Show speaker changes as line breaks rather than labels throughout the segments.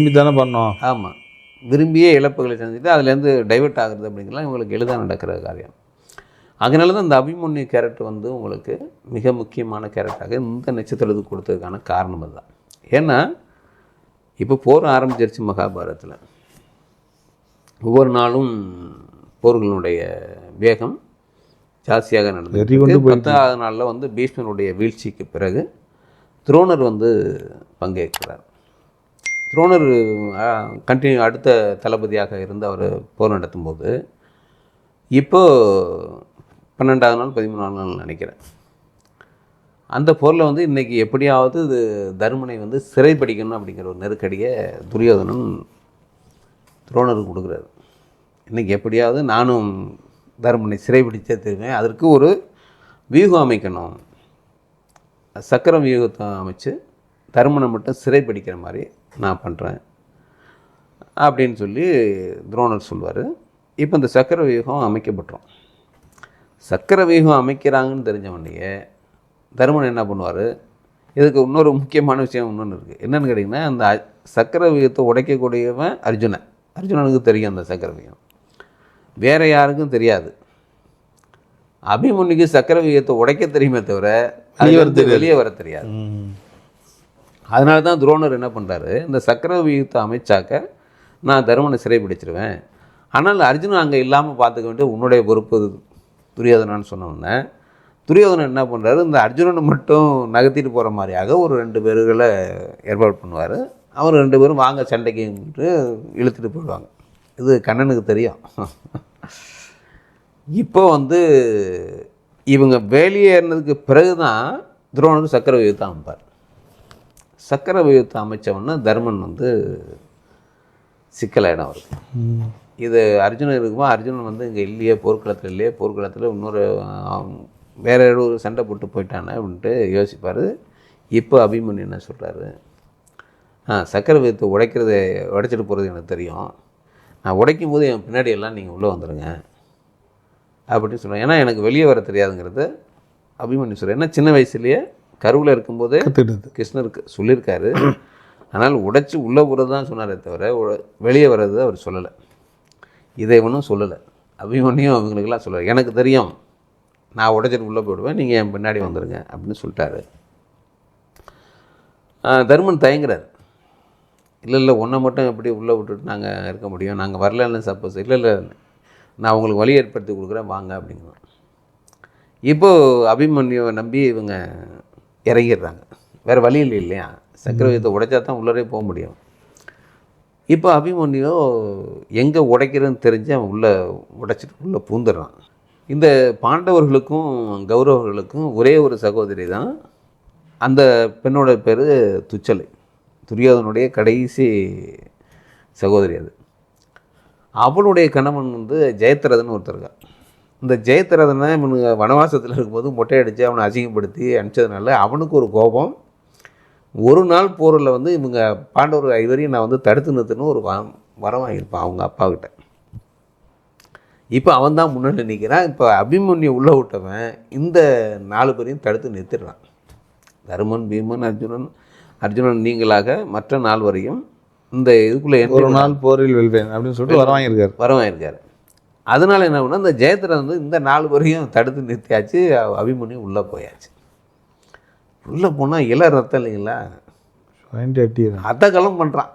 விரும்பி தானே பண்ணோம்.
ஆமாம் விரும்பிய இழப்புகளை செஞ்சுட்டு அதுலேருந்து டைவர்ட் ஆகுறது அப்படிங்கிறலாம் இவங்களுக்கு எளிதாக நடக்கிற காரியம். அதனால தான் இந்த அபிமன்யு கேரக்டர் வந்து உங்களுக்கு மிக முக்கியமான கேரக்டராக இந்த நட்சத்திரத்துக்கு கொடுத்ததுக்கான காரணம் அதுதான். ஏன்னா இப்போ போர் ஆரம்பிச்சிருச்சு மகாபாரதத்தில். ஒவ்வொரு நாளும் போர்களுடைய வேகம் ஜாஸ்தியாக நடந்தது பத்தாவது நாளில் வந்து பீஷ்மனுடைய வீழ்ச்சிக்கு பிறகு துரோணர் வந்து பங்கேற்கிறார். துரோணர் கண்டினியூ அடுத்த தளபதியாக இருந்து அவர் போர் நடத்தும்போது இப்போது பன்னெண்டாவது நாள் பதிமூணாவது நாள் நினைக்கிறேன். அந்த போரில் வந்து இன்றைக்கி எப்படியாவது இது தருமனை வந்து சிறைப்படிக்கணும் அப்படிங்கிற ஒரு நெருக்கடியை துரியோதனன் துரோணருக்கு கொடுக்குறாரு. இன்றைக்கி எப்படியாவது நானும் தருமனை சிறைப்பிடிச்சே தருவேன். அதற்கு ஒரு வியூகம் அமைக்கணும். சக்கரம் வியூகத்தை அமைச்சு தருமனை மட்டும் சிறைப்பிடிக்கிற மாதிரி நான் பண்ணுறேன் அப்படின்னு சொல்லி துரோணர் சொல்வார். இப்போ இந்த சக்கர வியூகம் அமைக்கப்பட்டுரும். சக்கர வியூகம் அமைக்கிறாங்கன்னு தெரிஞ்சவனையே தருமன் என்ன பண்ணுவார்? இதுக்கு இன்னொரு முக்கியமான விஷயம் இன்னொன்று இருக்குது என்னென்னு கேட்டிங்கன்னா அந்த சக்கர வியூகத்தை உடைக்கக்கூடியவன் அர்ஜுனன். அர்ஜுனனுக்கு தெரியும் அந்த சக்கர வியூகம். வேறு யாருக்கும் தெரியாது. அபிமன்யுக்கு சக்கர வியூகத்தை உடைக்க தெரியுமே தவிர வெளியே வர தெரியாது. அதனால தான் துரோணர் என்ன பண்ணுறாரு இந்த சக்கர அமைச்சாக்க நான் தருமனை சிறைப்பிடிச்சிருவேன் ஆனால் அர்ஜுனன் அங்கே இல்லாமல் பார்த்துக்க வேண்டிய உன்னுடைய பொறுப்பு துரியோதனான்னு சொன்ன துரியோதனன் என்ன பண்ணுறாரு இந்த அர்ஜுனனை மட்டும் நகர்த்திட்டு போகிற மாதிரியாக ஒரு ரெண்டு பேர்களை ஏற்பாடு பண்ணுவார். அவர் ரெண்டு பேரும் வாங்க சண்டைக்குன்ட்டு இழுத்துட்டு போயிடுவாங்க. இது கண்ணனுக்கு தெரியும். இப்போ வந்து இவங்க வெளியேறினதுக்கு பிறகு தான் துரோணர் சக்கர வியூகத்தை அமைப்பார் சக்கர வியூகத்தை அமைச்சவொன்னே தர்மன் வந்து சிக்கலாயிடும் அவருக்கு.
ம்.
இது அர்ஜுனன் இருக்குமா? அர்ஜுனன் வந்து இங்கே இல்லையே போர்க்களத்தில் இல்லையே போர்க்களத்தில் இன்னொரு வேறு வேற ஏதோ ஒரு சண்டை போட்டு போயிட்டானே அப்படின்ட்டு யோசிப்பார். இப்போ அபிமன்யு என்ன சொல்கிறாரு ஆ சக்கர வியூகத்தை உடைக்கிறது உடைச்சிட்டு போகிறது எனக்கு தெரியும். நான் உடைக்கும் போது என் பின்னாடி எல்லாம் நீங்கள் உள்ளே வந்துடுங்க அப்படின்னு சொல்லுவேன் ஏன்னா எனக்கு வெளியே வர தெரியாதுங்கிறது அபிமன்யு சொல்கிறேன் ஏன்னா சின்ன வயசுலேயே? கருவில் இருக்கும்போதே கிருஷ்ணருக்கு சொல்லியிருக்காரு. ஆனால் உடைச்சி உள்ளே போகிறது தான் சொன்னாரே தவிர வெளியே வர்றது அவர் சொல்லலை. இதை இவனும் சொல்லலை. அபிமன்யும் அவங்களுக்கெல்லாம் சொல்லலை. எனக்கு தெரியும். நான் உடைச்சிட்டு உள்ளே போயிடுவேன். நீங்கள் என் பின்னாடி வந்துடுங்க அப்படின்னு சொல்லிட்டாரு. தருமன் தயங்குறாரு. இல்லை இல்லை ஒன்றை மட்டும் எப்படி உள்ளே விட்டுட்டு நாங்கள் இருக்க முடியும். நாங்கள் வரலன்னு சப்போஸ் இல்லை இல்லை நான் உங்களுக்கு வழி ஏற்படுத்தி கொடுக்குறேன். வாங்க அப்படிங்கிறோம் இப்போது அபிமன்யுவை நம்பி இவங்க இறங்கிடுறாங்க. வேறு வழி இல்லை இல்லையா? சக்கரவீதத்தை உடைச்சா தான் உள்ளரே போக முடியும். இப்போ அபிமன்யு எங்கே உடைக்கிறதுன்னு தெரிஞ்சு அவன் உள்ளே உடைச்சிட்டு உள்ளே பூந்துடுறான். இந்த பாண்டவர்களுக்கும் கௌரவர்களுக்கும் ஒரே ஒரு சகோதரி தான் அந்த பெண்ணோட பேர் துச்சலை. துரியோதனுடைய கடைசி சகோதரி அது. அவளுடைய கணவன் வந்து ஜெயத்ரதன் ஒருத்தர் இருக்கான் இந்த ஜெயத்ரதனை இவனுங்க வனவாசத்தில் இருக்கும்போது மொட்டை அடித்து அவனை அசிங்கப்படுத்தி அனுப்பிச்சதுனால அவனுக்கு ஒரு கோபம். ஒரு நாள் போரில் வந்து இவங்க பாண்டவர் ஐவரையும் நான் வந்து தடுத்து நிறுத்தணும் ஒரு வரம் வரம் வாங்கியிருப்பான் அவங்க அப்பாக்கிட்ட இப்போ அவன் தான் முன்னாடி நிற்கிறான் இப்போ அபிமன்யு உள்ளே விட்டவன் இந்த நாலு பேரையும் தடுத்து நிறுத்திடுறான். தருமன் பீமன் அர்ஜுனன் அர்ஜுனன் நீங்களாக மற்ற நால்வரையும் இந்த இதுக்குள்ளே
ஒரு நாள் போரில் வெல்வேன் அப்படின்னு சொல்லிட்டு வர வாங்கியிருக்காரு.
வரவாயிருக்காரு அதனால என்ன பண்ணா இந்த ஜெயத்திரன் வந்து இந்த நாலு பேரையும் தடுத்து நிறுத்தியாச்சு அபிமன்யு உள்ளே போயாச்சு. உள்ளே போனால் இள ரத்தம் இல்லைங்களா?
அட்டிடுறான்
அதகலம் பண்ணுறான்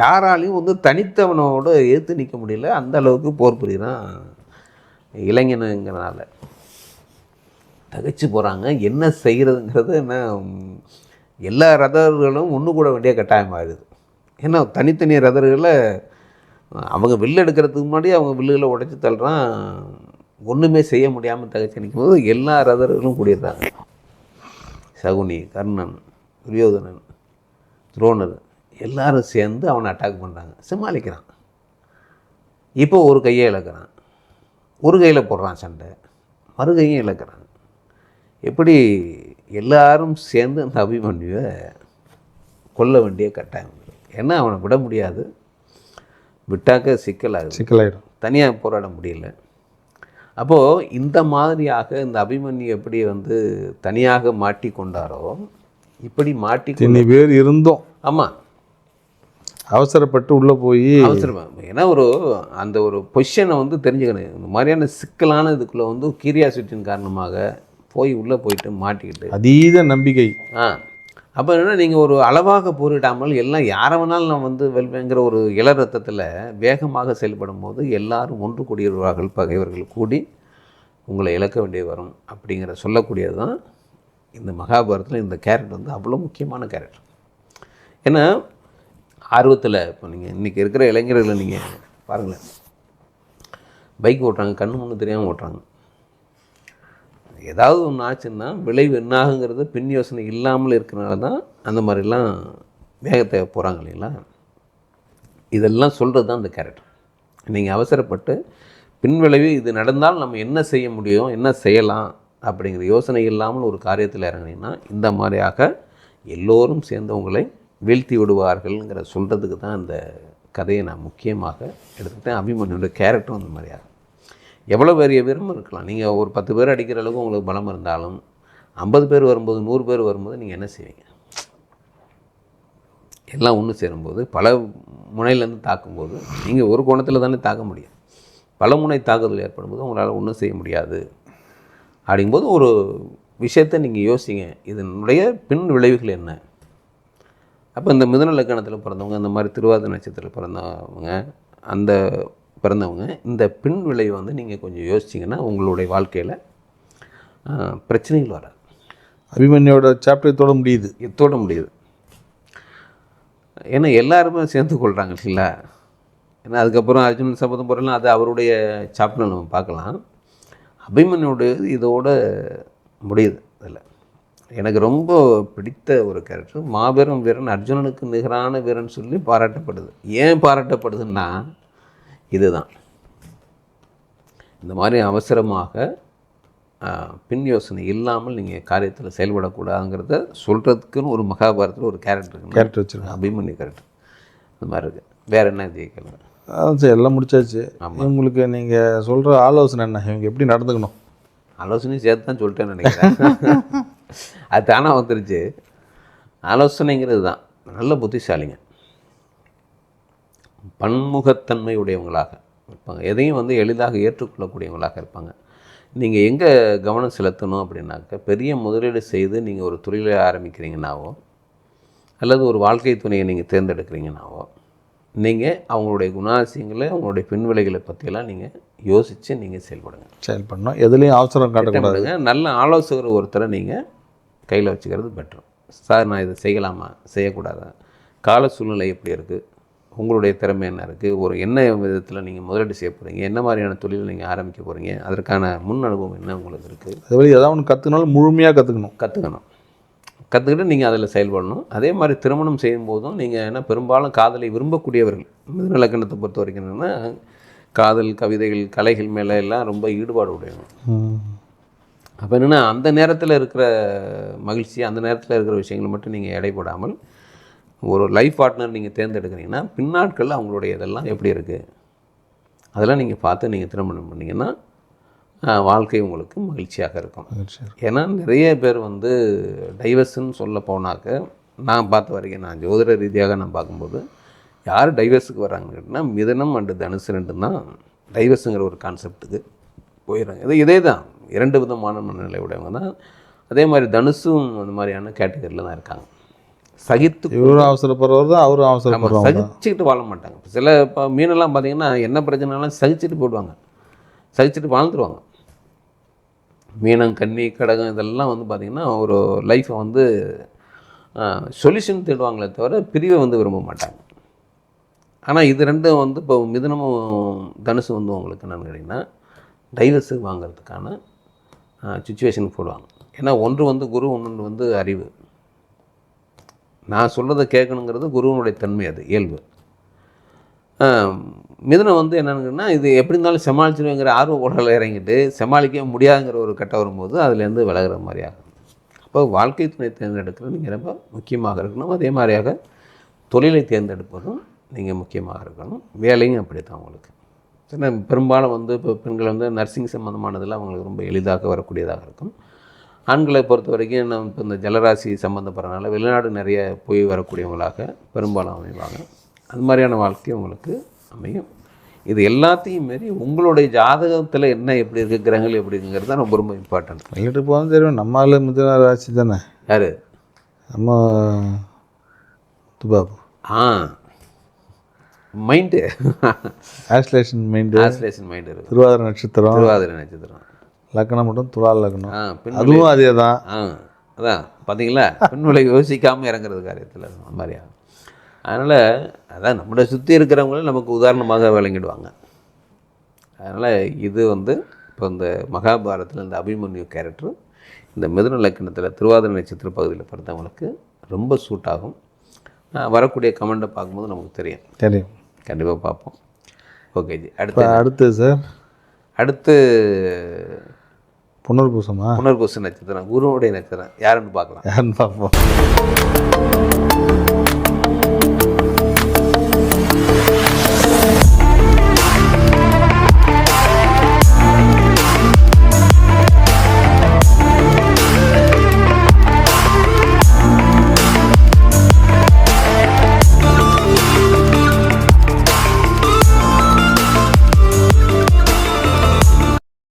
யாராலையும் வந்து தனித்தவனோட எதிர்த்து நிற்க முடியல அந்த அளவுக்கு போர் புரியுறான் இளைஞனுங்கிறனால. தகைச்சு போகிறாங்க என்ன செய்கிறதுங்கிறது என்ன எல்லா ரதர்களும் ஒன்று கூட வேண்டிய கட்டாயமாகிடுது ஏன்னா தனித்தனி ரதர்களை அவங்க வில்லு எடுக்கிறதுக்கு முன்னாடி அவங்க வில்லுகளை உடைச்சி தள்ளுறான். ஒன்றுமே செய்ய முடியாமல் தகச்சு நிற்கும் போது எல்லா ரதர்களும் கூடிடுறாங்க. சகுனி கர்ணன் துரியோதனன் துரோணர் எல்லாரும் சேர்ந்து அவனை அட்டாக் பண்ணுறாங்க சமாளிக்கிறான் இப்போ ஒரு கையை இழக்கிறான். ஒரு கையில் போடுறான் சண்டை. மறு கையும் இழக்கிறான். எப்படி எல்லாரும் சேர்ந்து அந்த அபிமன்யுவை கொல்ல வேண்டிய கட்டாயம். ஏன்னா அவனை விட முடியாது. விட்டாக்க சிக்கலாகுது.
சிக்கலாயிடும்.
தனியாக போராட முடியல. அப்போது இந்த மாதிரியாக இந்த அபிமன்யு எப்படி வந்து தனியாக மாட்டி கொண்டாரோ இப்படி மாட்டி
பேர் இருந்தோம்.
ஆமாம்
அவசரப்பட்டு உள்ளே போய்
அவசரம். ஏன்னா ஒரு அந்த ஒரு பொசிஷனை வந்து தெரிஞ்சுக்கணும். இந்த மாதிரியான சிக்கலான இதுக்குள்ளே வந்து கியூரியாசிட்டியின் காரணமாக போய் உள்ளே போயிட்டு மாட்டிக்கிட்டு.
அதீத நம்பிக்கை.
ஆ. அப்போ என்ன நீங்கள் ஒரு அளவாக போரிடாமல் எல்லாம் யாரை வேணாலும் நான் வந்து வெல்வேங்கிற ஒரு இள ரத்தத்தில் வேகமாக செயல்படும் போது எல்லாரும் ஒன்று கூடியவர்கள் பகைவர்கள் கூடி உங்களை இழக்க வேண்டிய வரும் அப்படிங்கிற சொல்லக்கூடியது தான் இந்த மகாபாரதத்தில் இந்த கேரக்டர் வந்து அவ்வளோ முக்கியமான கேரக்டர் ஏன்னா ஆர்வத்தில் இப்போ நீங்கள் இன்றைக்கி இருக்கிற இளைஞர்களை நீங்கள் பாருங்களேன். பைக் ஓட்டுறாங்க கண்ணு முன்னு தெரியாமல் ஓட்டுறாங்க. ஏதாவது ஒன்று ஆச்சுன்னா விளைவு என்னாகுங்கிறது பின் யோசனை இல்லாமல் இருக்கிறனால தான் அந்த மாதிரிலாம் வேகத்தை போகிறாங்க இல்லைங்களா? இதெல்லாம் சொல்கிறது தான் அந்த கேரக்டர் நீங்கள் அவசரப்பட்டு பின் விளைவு இது நடந்தால் நம்ம என்ன செய்ய முடியும் என்ன செய்யலாம் அப்படிங்கிற யோசனை இல்லாமல் ஒரு காரியத்தில் இறங்குனீங்கன்னா இந்த மாதிரியாக எல்லோரும் சேர்ந்து உங்களை வீழ்த்தி விடுவார்கள்ங்கிற சொல்கிறதுக்கு தான் அந்த கதையை நான் முக்கியமாக எடுத்துக்கிட்டேன். அபிமன்யோட கேரக்டரும் அந்த மாதிரியாக. எவ்வளோ பெரிய வீரமும் இருக்கலாம். நீங்கள் ஒரு பத்து பேர் அடிக்கிற அளவுக்கு உங்களுக்கு பலம் இருந்தாலும் ஐம்பது பேர் வரும்போது நூறு பேர் வரும்போது நீங்கள் என்ன செய்வீங்க? எல்லாம் ஒன்று சேரும்போது பல முனையிலேருந்து தாக்கும்போது நீங்கள் ஒரு கோணத்தில் தானே தாக்க முடியும். பல முனை தாக்குதல் ஏற்படும் போது உங்களால் ஒன்றும் செய்ய முடியாது. அப்படிங்கும்போது ஒரு விஷயத்தை நீங்கள் யோசிங்க. இதனுடைய பின் விளைவுகள் என்ன? அப்போ இந்த மிதன லக்கணத்தில் பிறந்தவங்க இந்த மாதிரி திருவாதிரை நட்சத்திரத்தில் பிறந்தவங்க அந்த பிறந்தவங்க. இந்த பின் விளைவை வந்து நீங்கள் கொஞ்சம் யோசிச்சிங்கன்னா உங்களுடைய வாழ்க்கையில் பிரச்சனைகள் வராது.
அபிமன்யோட சாப்டர் இதோட முடியுது.
இதோட முடியுது. ஏன்னா எல்லாருமே சேர்ந்து கொள்கிறாங்க இல்லைங்களா? ஏன்னா அதுக்கப்புறம் அர்ஜுனன் சபதம் போகிறலாம் அது அவருடைய சாப்டர் நம்ம பார்க்கலாம். அபிமன்யோட இதோட முடியுது அதில். எனக்கு ரொம்ப பிடித்த ஒரு கேரக்டர் மாபெரும் வீரன் அர்ஜுனனுக்கு நிகரான வீரன் சொல்லி பாராட்டப்படுது. ஏன் பாராட்டப்படுதுன்னா இதுதான். இந்த மாதிரி அவசரமாக பின் யோசனை இல்லாமல் நீங்கள் காரியத்தில் செயல்படக்கூடாதுங்கிறத சொல்கிறதுக்குன்னு ஒரு மகாபாரதத்தில் ஒரு கேரக்டர்
கேரக்டர் வச்சுருக்கேன்
அபிமன்யு கேரக்டர். இந்த மாதிரி இருக்குது வேறு என்ன ஜெயிக்கலாம்
அதான் சரி எல்லாம் முடிச்சாச்சு. உங்களுக்கு நீங்கள் சொல்கிற ஆலோசனை என்ன? இவங்க எப்படி நடந்துக்கணும்?
ஆலோசனையும் சேர்த்து தான் சொல்லிட்டேன்னு நினைக்கிறேன். அது தானாக வந்துருச்சு. ஆலோசனைங்கிறது தான். நல்ல புத்திசாலிங்க. பன்முகத்தன்மை உடையவங்களாக இருப்பாங்க. எதையும் வந்து எளிதாக ஏற்றுக்கொள்ளக்கூடியவங்களாக இருப்பாங்க. நீங்கள் எங்கே கவனம் செலுத்தணும் அப்படின்னாக்க பெரிய முதலீடு செய்து நீங்கள் ஒரு தொழிலை ஆரம்பிக்கிறீங்கனாவோ அல்லது ஒரு வாழ்க்கை துணையை நீங்கள் தேர்ந்தெடுக்கிறீங்கனாவோ நீங்கள் அவங்களுடைய குணாசியங்களை அவங்களுடைய பின்விளைகளை பற்றியெல்லாம் நீங்கள் யோசித்து நீங்கள் செயல்படுங்க.
செயல் பண்ணோம் எதுலேயும் அவசரம் காட்டக்கூடாது.
திட்டமிடுங்க நல்ல ஆலோசகர் ஒருத்தரை நீங்கள் கையில் வச்சுக்கிறது பெட்ரு சார் நான் இதை செய்யலாமா? செய்யக்கூடாதா? கால சூழ்நிலை எப்படி இருக்குது உங்களுடைய திறமை என்ன இருக்குது ஒரு என்ன விதத்தில் நீங்கள் முதலீடு செய்ய போகிறீங்க என்ன மாதிரியான தொழிலை நீங்கள் ஆரம்பிக்க போகிறீங்க அதற்கான முன் அனுபவம் என்ன உங்களுக்கு இருக்குது
அதுவரை ஏதாவது ஒன்று கற்றுக்கினாலும் முழுமையாக கற்றுக்கணும்
கற்றுக்கணும் கற்றுக்கிட்டு நீங்கள் அதில் செயல்படணும். அதே மாதிரி திருமணம் செய்யும் போதும் நீங்கள் என்ன பெரும்பாலும் காதலை விரும்பக்கூடியவர்கள். மிதுன லக்கணத்தை பொறுத்த வரைக்கும் என்னென்னா காதல் கவிதைகள் கலைகள் மேலே எல்லாம் ரொம்ப ஈடுபாடு உடையவங்க. அப்போ என்னென்னா அந்த நேரத்தில் இருக்கிற மகிழ்ச்சி அந்த நேரத்தில் இருக்கிற விஷயங்களை மட்டும் நீங்கள் எடை போடாமல் ஒரு லைஃப் பார்ட்னர் நீங்கள் தேர்ந்தெடுக்கிறீங்கன்னா பின்னாட்களில் அவங்களுடைய இதெல்லாம் எப்படி இருக்குது அதெல்லாம் நீங்கள் பார்த்து நீங்கள் திருமணம் பண்ணிங்கன்னா வாழ்க்கை உங்களுக்கு மகிழ்ச்சியாக இருக்கும். ஏன்னா நிறைய பேர் வந்து டைவர்ஸ்ன்னு சொல்ல போனாக்க நான் பார்த்த வரைக்கும் நான் ஜோதிட ரீதியாக நான் பார்க்கும்போது யார் டைவர்ஸுக்கு வராங்கன்னு கேட்டிங்கன்னா மிதனம் அண்டு தனுசு ரெண்டு தான் டைவர்ஸுங்கிற ஒரு கான்செப்ட்டுக்கு போயிடுறாங்க. இது இதே தான். இரண்டு விதமான மனநிலை உடையவங்க தான். அதே மாதிரி தனுசும் அந்த மாதிரியான கேட்டகரியில் தான் இருக்காங்க. சகித்து
இவரும் அவசரப்படுறவர் தான் அவரும் தான்.
சகிச்சுக்கிட்டு வாழ மாட்டாங்க. இப்ப சில இப்போ மீனெல்லாம் பார்த்தீங்கன்னா என்ன பிரச்சனைனாலும் சகிச்சுட்டு போயிடுவாங்க. சகிச்சுட்டு வாழ்ந்துருவாங்க. மீனம் கன்னி கடகம் இதெல்லாம் வந்து பார்த்திங்கன்னா ஒரு லைஃப்பை வந்து சொல்யூஷன் தேடுவாங்களே தவிர பிரிவை வந்து விரும்ப மாட்டாங்க. ஆனால் இது ரெண்டும் வந்து இப்போ மிதுனமும் தனுசு வந்து உங்களுக்கு என்னன்னு கேட்டிங்கன்னா டைவர்ஸு வாங்குறதுக்கான சுச்சுவேஷனுக்கு போடுவாங்க. ஏன்னா ஒன்று வந்து குரு ஒன்று வந்து அறிவு. நான் சொல்கிறத கேட்கணுங்கிறது குருவனுடைய தன்மை அது இயல்பு. மிதனை வந்து என்னென்னா இது எப்படி இருந்தாலும் சமாளிச்சிருவேங்கிற ஆர்வ உடலில் இறங்கிட்டு சமாளிக்க முடியாதுங்கிற ஒரு கட்டம் வரும்போது அதுலேருந்து விலகிற மாதிரி ஆகும். அப்போ வாழ்க்கை துணை தேர்ந்தெடுக்கிறது நீங்கள் ரொம்ப முக்கியமாக இருக்கணும். அதே மாதிரியாக தொழிலை தேர்ந்தெடுப்பதும் நீங்கள் முக்கியமாக இருக்கணும். வேலையும் அப்படி தான் உங்களுக்கு. ஏன்னா பெரும்பாலும் வந்து இப்போ பெண்கள் வந்து நர்சிங் சம்மந்தமானதெல்லாம் அவங்களுக்கு ரொம்ப எளிதாக வரக்கூடியதாக இருக்கும். ஆண்களை பொறுத்த வரைக்கும் நம்ம இப்போ இந்த ஜலராசி சம்மந்தப்படுறதுனால வெளிநாடு நிறைய போய் வரக்கூடியவங்களாக பெரும்பாலும் அமைவாங்க. அது மாதிரியான வாழ்க்கை உங்களுக்கு அமையும். இது எல்லாத்தையும் மீறி உங்களுடைய ஜாதகத்தில் என்ன எப்படி இருக்குது கிரகங்கள் எப்படி இருக்குங்கிறது தான் ரொம்ப ரொம்ப இம்பார்ட்டன்ட்
சொல்லிட்டு போதும் தெரியும் நம்ம ஆளு மிதுன ராசி தானே?
யார்?
நம்ம துபாபு
ஆ. மைண்டு
ஆஸ்லேஷன் மைண்டு
டிரான்ஸ்லேஷன் மைண்டு
திருவாதிரை நட்சத்திரம்.
திருவாதிரை நட்சத்திரம்.
லக்னம் மட்டும் துலா லக்னம்
ஆ பெண்
அதுவும் அதே தான்
ஆ அதான் பார்த்தீங்களா பெண் விலை யோசிக்காமல் இறங்குறது காரியத்தில் அந்த மாதிரியா அதனால் அதான் நம்மளை சுற்றி இருக்கிறவங்களும் நமக்கு உதாரணமாக விளங்கிடுவாங்க. அதனால் இது வந்து இப்போ இந்த மகாபாரதத்தில் இந்த அபிமன்யு கேரக்டர் இந்த மிதுன லக்கணத்தில் திருவாதிரை நட்சத்திர பகுதியில் பிறந்தவங்களுக்கு ரொம்ப சூட் ஆகும். வரக்கூடிய கமெண்ட்டை பார்க்கும்போது நமக்கு தெரியும்.
தெரியும்.
கண்டிப்பாக பார்ப்போம். ஓகே ஜி. அடுத்து
அடுத்து சார்
அடுத்து
புனர்பூசமா?
புனர்பூச நட்சத்திரம் குருவுடைய நட்சத்திரம். யாருன்னு பார்க்கலாம்.
யாருன்னு பார்ப்போம்.